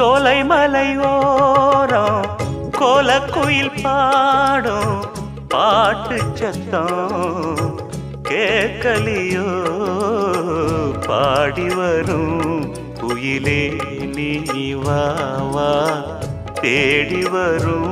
சோலை மலையோரம் கோலக்குயில் பாடும் பாட்டு சத்தம் கேட்கலியோ? பாடி வரும் குயிலே நீ வா. தேடி வரும்